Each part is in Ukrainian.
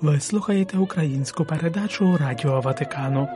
Ви слухаєте українську передачу Радіо Ватикану.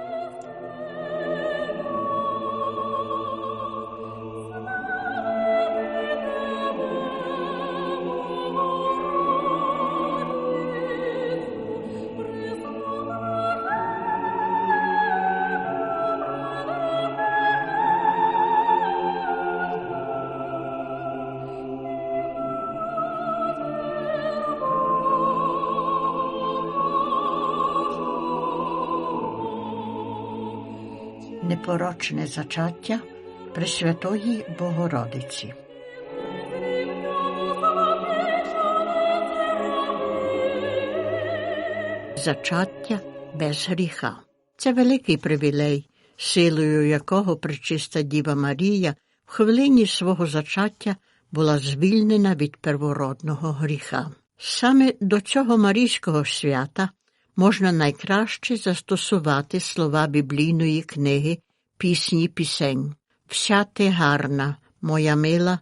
Непорочне зачаття Пресвятої Богородиці. Зачаття без гріха. Це великий привілей, силою якого пречиста Діва Марія в хвилині свого зачаття була звільнена від первородного гріха. Саме до цього Марійського свята можна найкраще застосувати слова біблійної книги Пісні пісень. Вся ти гарна, моя мила,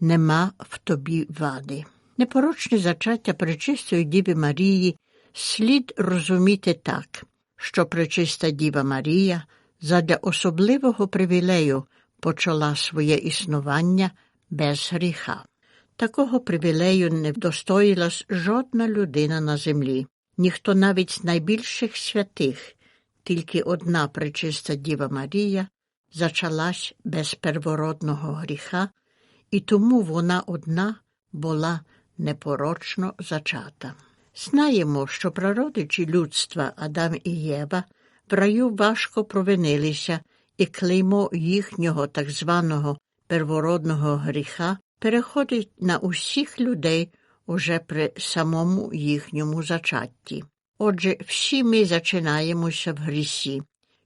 нема в тобі вади. Непорочне зачаття Пречистої Діви Марії слід розуміти так, що Пречиста Діва Марія задля особливого привілею почала своє існування без гріха. Такого привілею не вдостоїлась жодна людина на землі ніхто навіть з найбільших святих, тільки одна пречиста Діва Марія зачалась без первородного гріха, і тому вона одна була непорочно зачата. Знаємо, що прародичі людства Адам і Єва в раю важко провинилися, і клеймо їхнього так званого первородного гріха переходить на усіх людей уже при самому їхньому зачатті. Отже, всі ми зачинаємося в грісі,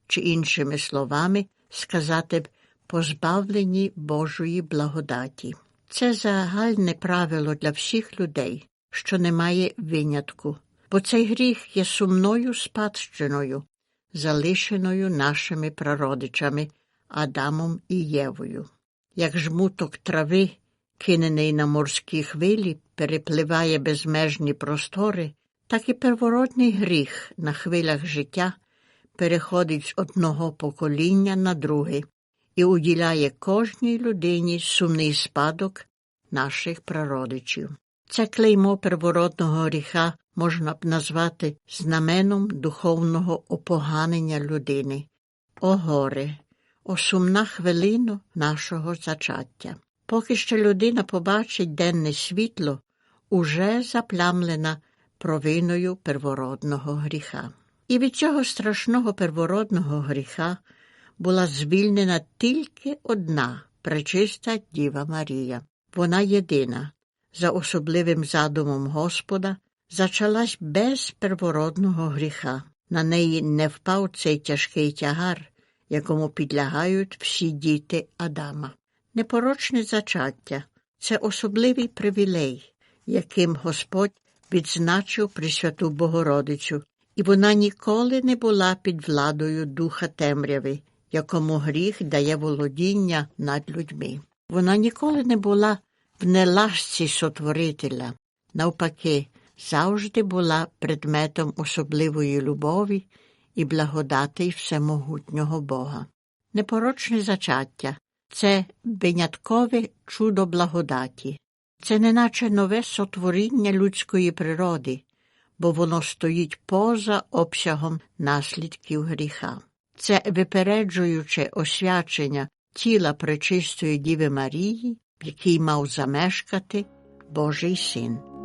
чи, іншими словами, сказати б, позбавлені Божої благодаті. Це загальне правило для всіх людей, що немає винятку, бо цей гріх є сумною спадщиною, залишеною нашими прародичами Адамом і Євою. Як жмуток трави кинений на морські хвилі, перепливає безмежні простори, так і первородний гріх на хвилях життя переходить з одного покоління на друге і уділяє кожній людині сумний спадок наших прародичів. Це клеймо первородного гріха можна б назвати знаменом духовного опоганення людини. О горе, о сумна хвилину нашого зачаття. Поки що людина побачить денне світло, уже заплямлена провиною первородного гріха. І від цього страшного первородного гріха була звільнена тільки одна пречиста Діва Марія. Вона єдина, за особливим задумом Господа, зачалась без первородного гріха. На неї не впав цей тяжкий тягар, якому підлягають всі діти Адама. Непорочне зачаття це особливий привілей, яким Господь відзначив Пресвяту Богородицю, і вона ніколи не була під владою духа темряви, якому гріх дає володіння над людьми. Вона ніколи не була в неласці сотворителя, навпаки, завжди була предметом особливої любові і благодати всемогутнього Бога. Непорочне зачаття це виняткове чудо благодаті, це неначе нове сотворіння людської природи, бо воно стоїть поза обсягом наслідків гріха. Це випереджуюче освячення тіла пречистої Діви Марії, в якій мав замешкати Божий син.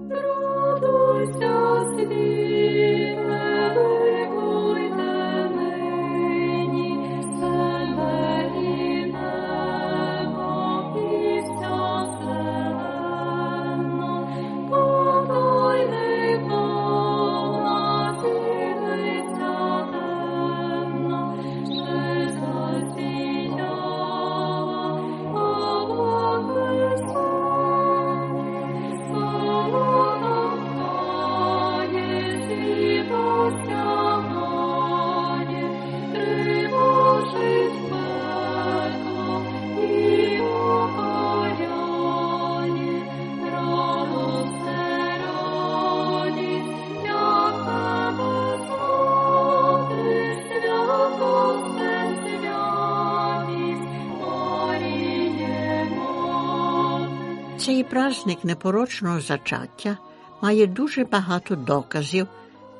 Цей праздник непорочного зачаття має дуже багато доказів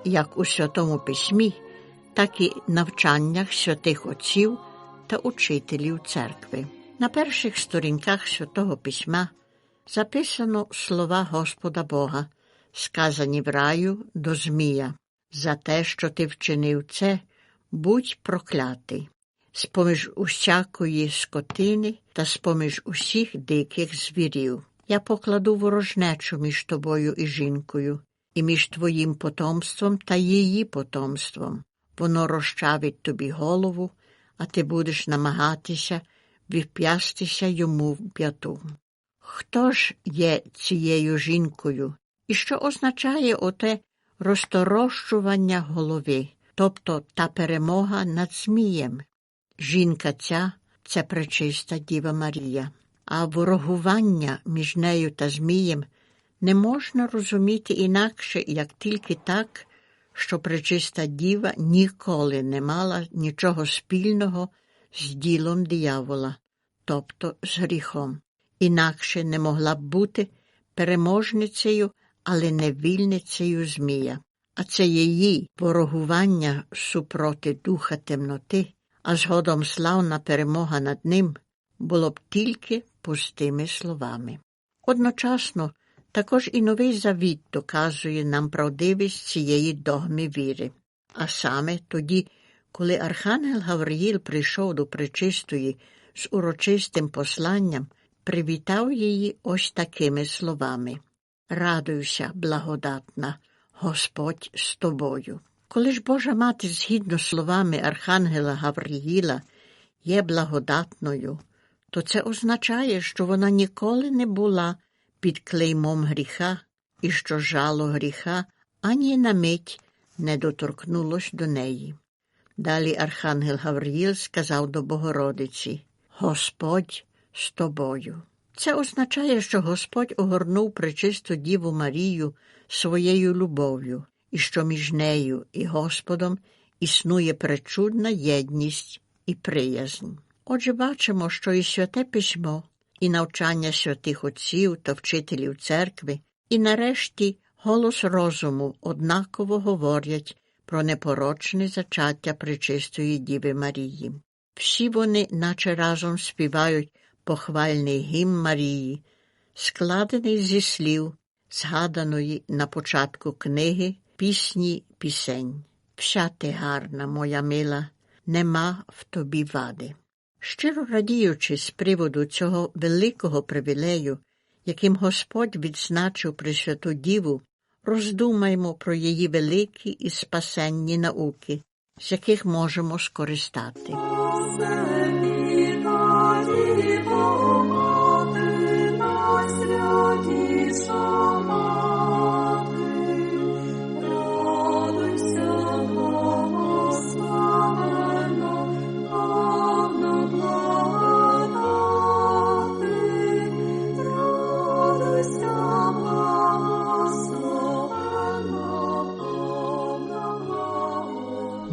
як у Святому Письмі, так і навчаннях святих отців та учителів церкви. На перших сторінках Святого Письма записано слова Господа Бога, сказані в раю до Змія. За те, що ти вчинив це, будь проклятий. З-поміж усякої скотини та з-поміж усіх диких звірів. Я покладу ворожнечу між тобою і жінкою, і між твоїм потомством та її потомством. Воно розчавить тобі голову, а ти будеш намагатися вип'ястися йому в п'яту. Хто ж є цією жінкою? І що означає оте розторощування голови, тобто та перемога над Змієм? Жінка ця це пречиста Діва Марія, а ворогування між нею та Змієм не можна розуміти інакше, як тільки так, що пречиста діва ніколи не мала нічого спільного з ділом диявола, тобто з гріхом. Інакше не могла б бути переможницею, але не вільницею Змія. А це її ворогування супроти духа темноти, а згодом славна перемога над ним було б тільки пустими словами. Одночасно також і новий завіт доказує нам правдивість цієї догми віри. А саме тоді, коли Архангел Гавриїл прийшов до пречистої з урочистим посланням, привітав її ось такими словами Радуйся, благодатна, Господь з тобою. Коли ж Божа мати, згідно словами Архангела Гавриїла, є благодатною, то це означає, що вона ніколи не була під клеймом гріха і що жало гріха ані на мить не доторкнулось до неї. Далі Архангел Гавриїл сказав до Богородиці Господь з тобою. Це означає, що Господь огорнув пречисту Діву Марію своєю любов'ю, і що між нею і Господом існує пречудна єдність і приязнь. Отже, бачимо, що і святе письмо, і навчання святих отців та вчителів церкви, і нарешті голос розуму однаково говорять про непорочне зачаття пречистої Діви Марії. Всі вони, наче разом співають похвальний гімн Марії, складений зі слів, згаданої на початку книги пісні пісень. Вся ти гарна, моя мила, нема в тобі вади. Щиро радіючи з приводу цього великого привілею, яким Господь відзначив Пресвяту Діву, роздумаймо про її великі і спасенні науки, з яких можемо скористати.